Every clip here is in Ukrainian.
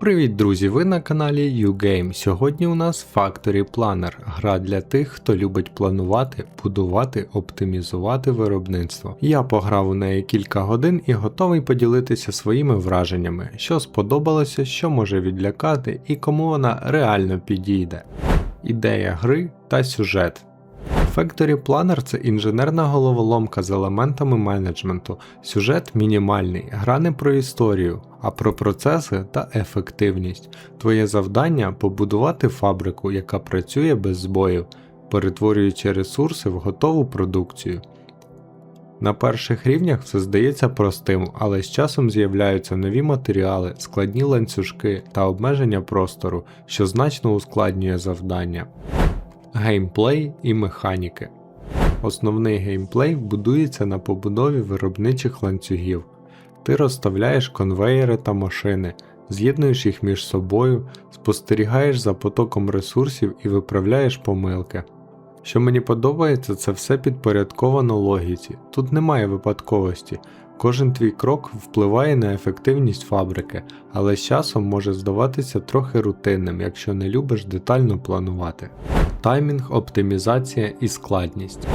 Привіт, друзі! Ви на каналі YouGame. Сьогодні у нас Factory Planner, гра для тих, хто любить планувати, будувати, оптимізувати виробництво. Я пограв у неї кілька годин і готовий поділитися своїми враженнями, що сподобалося, що може відлякати і кому вона реально підійде. Ідея гри та сюжет. Factory Planner це інженерна головоломка з елементами менеджменту. Сюжет мінімальний, гра не про історію, а про процеси та ефективність. Твоє завдання побудувати фабрику, яка працює без збоїв, перетворюючи ресурси в готову продукцію. На перших рівнях все здається простим, але з часом з'являються нові матеріали, складні ланцюжки та обмеження простору, що значно ускладнює завдання. Геймплей і механіки. Основний геймплей будується на побудові виробничих ланцюгів. Ти розставляєш конвеєри та машини, з'єднуєш їх між собою, спостерігаєш за потоком ресурсів і виправляєш помилки. Що мені подобається, це все підпорядковано логіці. Тут немає випадковості. Кожен твій крок впливає на ефективність фабрики, але з часом може здаватися трохи рутинним, якщо не любиш детально планувати. Таймінг, оптимізація і складність.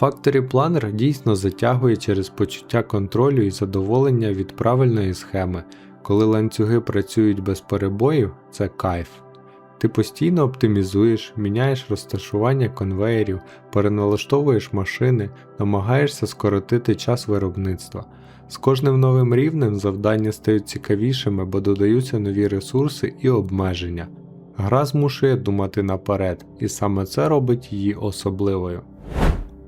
Factory Planner дійсно затягує через почуття контролю і задоволення від правильної схеми. Коли ланцюги працюють без перебоїв, це кайф. Ти постійно оптимізуєш, міняєш розташування конвеєрів, переналаштовуєш машини, намагаєшся скоротити час виробництва. З кожним новим рівнем завдання стають цікавішими, бо додаються нові ресурси і обмеження. Гра змушує думати наперед, і саме це робить її особливою.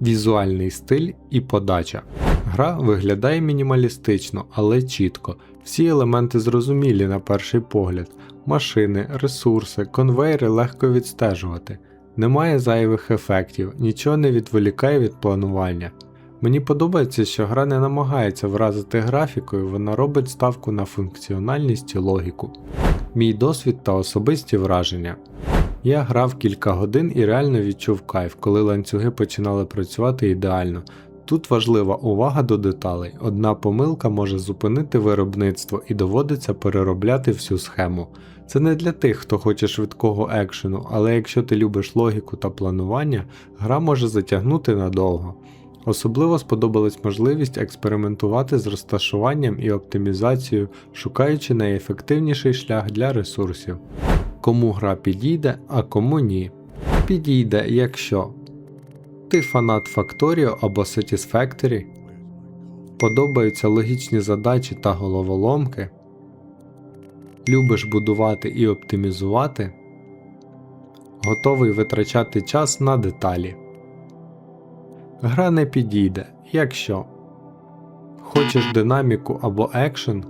Візуальний стиль і подача. Гра виглядає мінімалістично, але чітко. Всі елементи зрозумілі на перший погляд: машини, ресурси, конвейери легко відстежувати. Немає зайвих ефектів, нічого не відволікає від планування. Мені подобається, що гра не намагається вразити графікою, вона робить ставку на функціональність і логіку. Мій досвід та особисті враження. Я грав кілька годин і реально відчув кайф, коли ланцюги починали працювати ідеально. Тут важлива увага до деталей. Одна помилка може зупинити виробництво і доводиться переробляти всю схему. Це не для тих, хто хоче швидкого екшену, але якщо ти любиш логіку та планування, гра може затягнути надовго. Особливо сподобалась можливість експериментувати з розташуванням і оптимізацією, шукаючи найефективніший шлях для ресурсів. Кому гра підійде, а кому ні. Підійде, якщо ти фанат Factorio або Satisfactory, подобаються логічні задачі та головоломки, любиш будувати і оптимізувати, готовий витрачати час на деталі. Гра не підійде, якщо хочеш динаміку або екшен,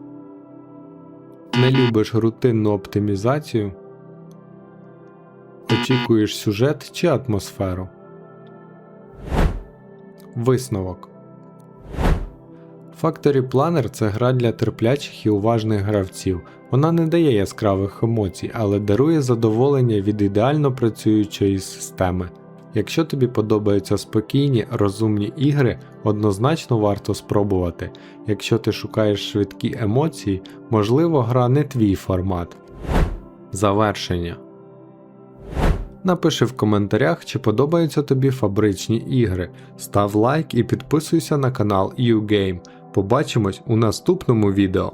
не любиш рутинну оптимізацію, очікуєш сюжет чи атмосферу. Висновок Factory Planner це гра для терплячих і уважних гравців. Вона не дає яскравих емоцій, але дарує задоволення від ідеально працюючої системи. Якщо тобі подобаються спокійні, розумні ігри, однозначно варто спробувати. Якщо ти шукаєш швидкі емоції, можливо, гра не твій формат. Завершення. Напиши в коментарях, чи подобаються тобі фабричні ігри. Став лайк і підписуйся на канал YouGame. Побачимось у наступному відео.